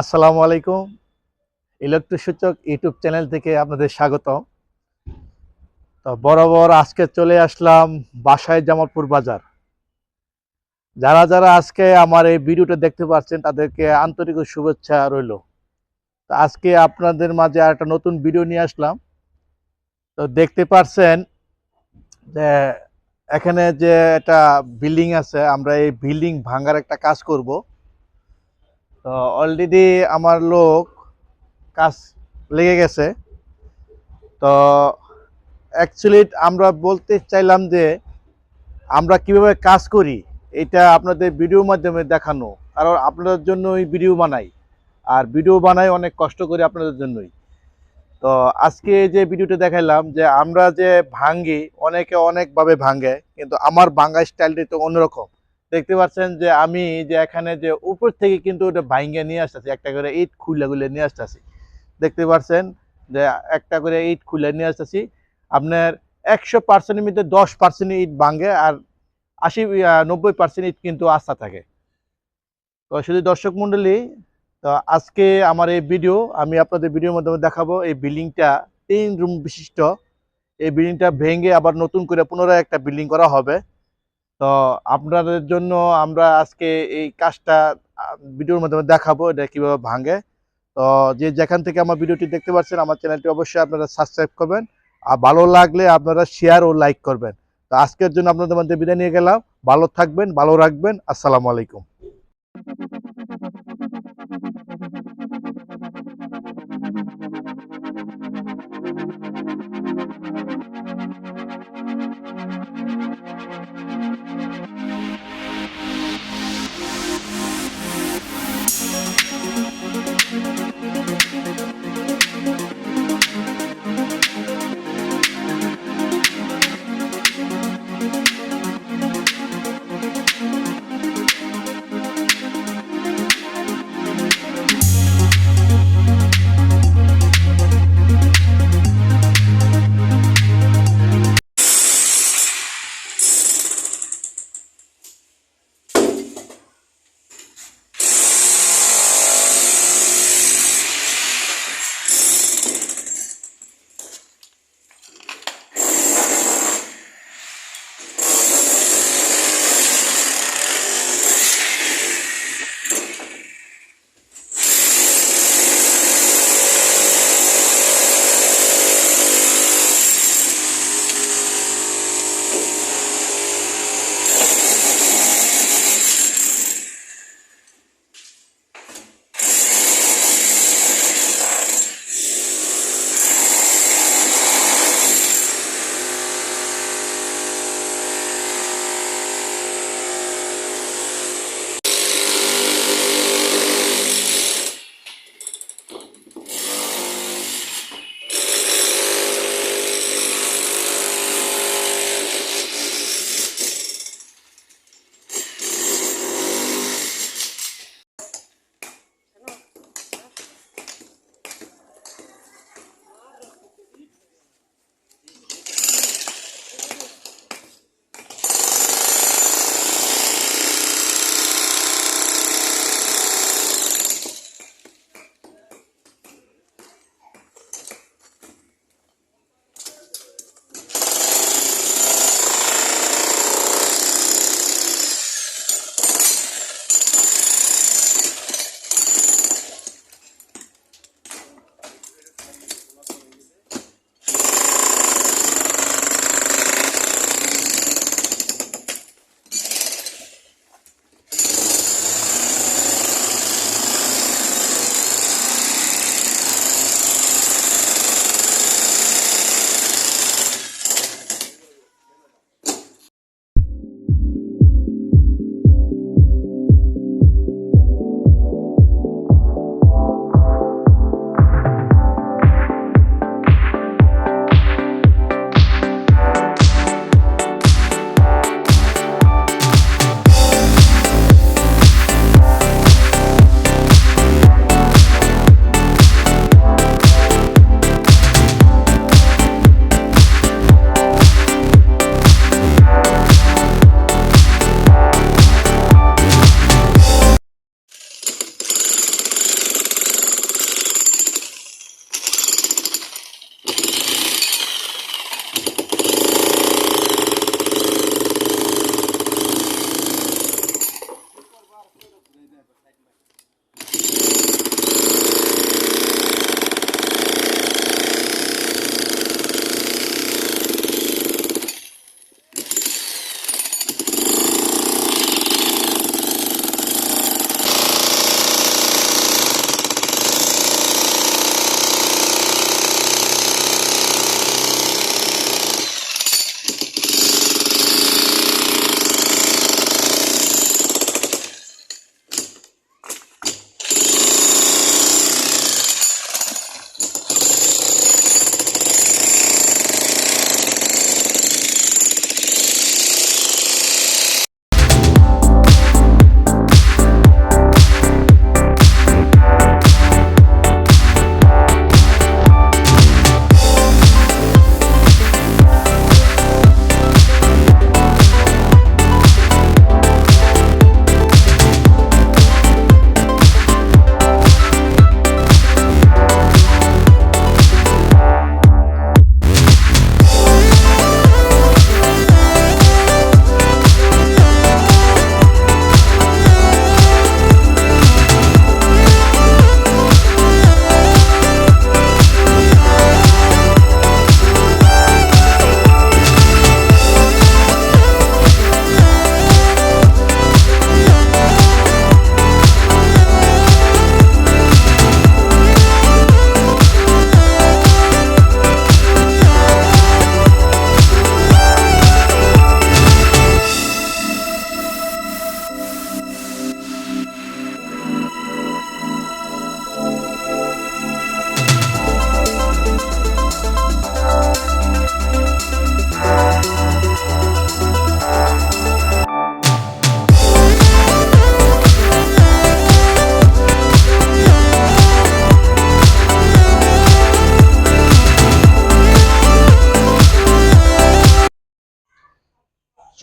আসসালামু আলাইকুম, ইলেকট্রিক সূচক ইউটিউব চ্যানেল থেকে আপনাদের স্বাগত তো বরাবর আজকে চলে আসলাম বাসায় জামালপুর বাজার। যারা যারা আজকে আমার এই ভিডিওটা দেখতে পাচ্ছেন, তাদেরকে আন্তরিক শুভেচ্ছা রইল। তো আজকে আপনাদের মাঝে একটা নতুন ভিডিও নিয়ে আসলাম। তো দেখতে পাচ্ছেন যে এখানে যে একটা বিল্ডিং আছে, আমরা এই বিল্ডিং ভাঙার একটা কাজ করব। তো অলরেডি আমার লোক কাজ লেগে গেছে। তো অ্যাকচুয়ালি আমরা বলতে চাইলাম যে আমরা কীভাবে কাজ করি, এটা আপনাদের ভিডিওর মাধ্যমে দেখানো। কারণ আপনাদের জন্য ওই ভিডিও বানাই। আর ভিডিও বানাই অনেক কষ্ট করি আপনাদের জন্যই। তো আজকে যে ভিডিওটা দেখাইলাম যে আমরা যে ভাঙ্গি, অনেকে অনেকভাবে ভাঙ্গে, কিন্তু আমার ভাঙ্গা স্টাইলটা তো অন্যরকম। দেখতে পাচ্ছেন যে আমি যে এখানে যে উপর থেকে কিন্তু ওটা ভাঙ্গে নিয়ে আসতেছি, একটা করে ইট খুলে খুলে নিয়ে আসতেছি। দেখতে পাচ্ছেন যে একটা করে ইট খুলে নিয়ে আসতেছি। আপনার একশো পার্সেন্টের মধ্যে দশ পার্সেন্ট ইট ভাঙ্গে আর আশি নব্বই পার্সেন্ট ইট কিন্তু আস্থা থাকে। তো শুধু দর্শক মণ্ডলী, তো আজকে আমার এই ভিডিও, আমি আপনাদের ভিডিওর মাধ্যমে দেখাবো এই বিল্ডিংটা, তিন রুম বিশিষ্ট। এই বিল্ডিংটা ভেঙে আবার নতুন করে পুনরায় একটা বিল্ডিং করা হবে। তো আপনাদের জন্য আমরা আজকে এই কাজটা ভিডিওর মাধ্যমে দেখাবো এটা কীভাবে ভাঙে। তো যে যেখান থেকে আমার ভিডিওটি দেখতে পাচ্ছেন, আমার চ্যানেলটি অবশ্যই আপনারা সাবস্ক্রাইব করবেন। আর ভালো লাগলে আপনারা শেয়ার ও লাইক করবেন। তো আজকের জন্য আপনাদের মধ্যে বিদায় নিয়ে গেলাম। ভালো থাকবেন, ভালো রাখবেন। আসসালামু আলাইকুম।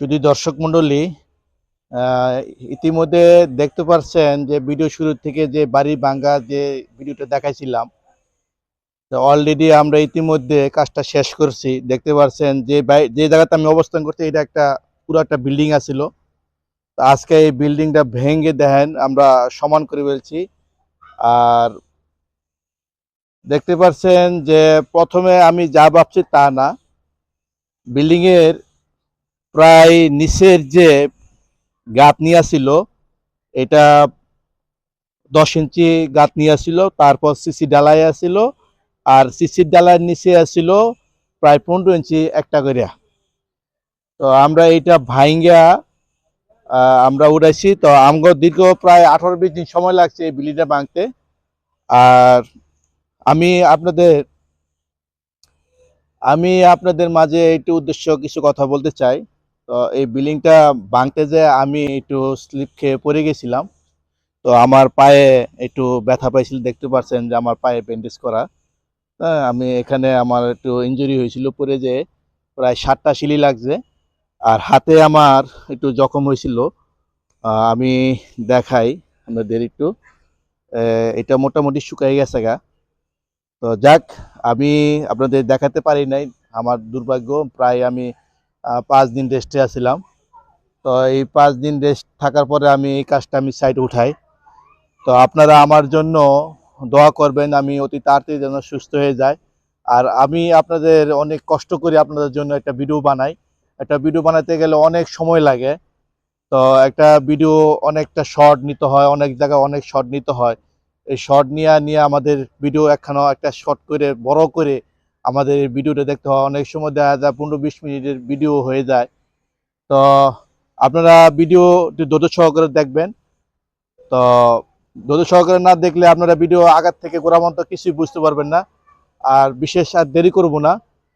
শুধু দর্শক মণ্ডলী ইতিমধ্যে দেখতে পারছেন যে ভিডিও শুরু থেকে যে বাড়ি ভাঙ্গা যে ভিডিওটা দেখাইছিলাম অলরেডি আমরা ইতিমধ্যে কাজটা শেষ করছি। দেখতে পারছেন যে যে জায়গাতে আমি অবস্থান করছি, এটা একটা পুরো একটা বিল্ডিং আছিল। আজকে এই বিল্ডিংটা ভেঙে দেখেন, আমরা সমান করে ফেলছি। আর দেখতে পাচ্ছেন যে প্রথমে আমি যা ভাবছি তা না। বিল্ডিং এর প্রায় নিচের যে গাত নিয়ে ছিল, এটা দশ ইঞ্চি গাত নিয়ে ছিল, তারপর সিসি ডালাই আছিল, আর সিসির ডালার নিচে আছিল প্রায় পনেরো ইঞ্চি একটা করে তো আমরা এটা ভাইঙ্গা আমরা উড়াইছি। তো আমগো দীর্ঘ প্রায় আঠারো বিশ দিন সময় লাগছে এই বিলিটা ভাঙতে। আর আমি আপনাদের আমি আপনাদের মাঝে একটু উদ্দেশ্য কিছু কথা বলতে চাই। তো এই বিল্ডিংটা ভাঙতে যে আমি একটু স্লিপ খেয়ে পড়ে গেছিলাম। তো আমার পায়ে একটু ব্যথা পাইছিল, দেখতে পাচ্ছেন যে আমার পায়ে ব্যান্ডেজ করা। হ্যাঁ আমি এখানে আমার একটু ইনজুরি হয়েছিল পরে যে প্রায় সাতটা সিলি লাগছে। আর হাতে আমার একটু জখম হয়েছিল। আমি দেখাই আপনাদের একটু। এটা মোটামুটি শুকাই গেছে গা। তো যাক, আমি আপনাদের দেখাতে পারি নাই। আমার দুর্ভাগ্য, প্রায় আমি পাঁচ দিন রেস্টে আছিলাম। তো এই পাঁচ দিন রেস্ট থাকার পরে আমি এই কাজটা আমি সাইড উঠাই। তো আপনারা আমার জন্য দোয়া করবেন, আমি অতি তাড়াতাড়ি যেন সুস্থ হয়ে যায়। আর আমি আপনাদের অনেক কষ্ট করে আপনাদের জন্য একটা ভিডিও বানাই। একটা ভিডিও বানাতে গেলে অনেক সময় লাগে। তো একটা ভিডিও অনেকটা শর্ট নিতে হয়, অনেক জায়গায় অনেক শর্ট নিতে হয়। এই শর্ট নিয়ে নিয়ে আমাদের ভিডিও একখানা একটা শর্ট করে, বড় করে আমাদের ভিডিওটা দেখতে হয় অনেক সময় দেখা যায়, পনেরো বিশ মিনিটের ভিডিও হয়ে যায়। তো আপনারা ভিডিও ধৈর্য সহকারে দেখবেন। তো ধৈর্য সহকারে না দেখলে আপনারা ভিডিও আগার থেকে গোড়া মন্ত কিছুই বুঝতে পারবেন না। আর বিশেষ আর দেরি করব না।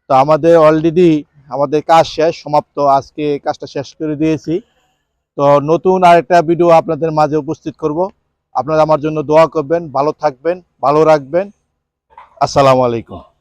তো আমাদের অলরেডি আমাদের কাজ শেষ, সমাপ্ত। আজকে কাজটা শেষ করে দিয়েছি। তো নতুন আরেকটা ভিডিও আপনাদের মাঝে উপস্থিত করব। আপনারা আমার জন্য দোয়া করবেন, ভালো থাকবেন, ভালো রাখবেন। আসসালামু আলাইকুম।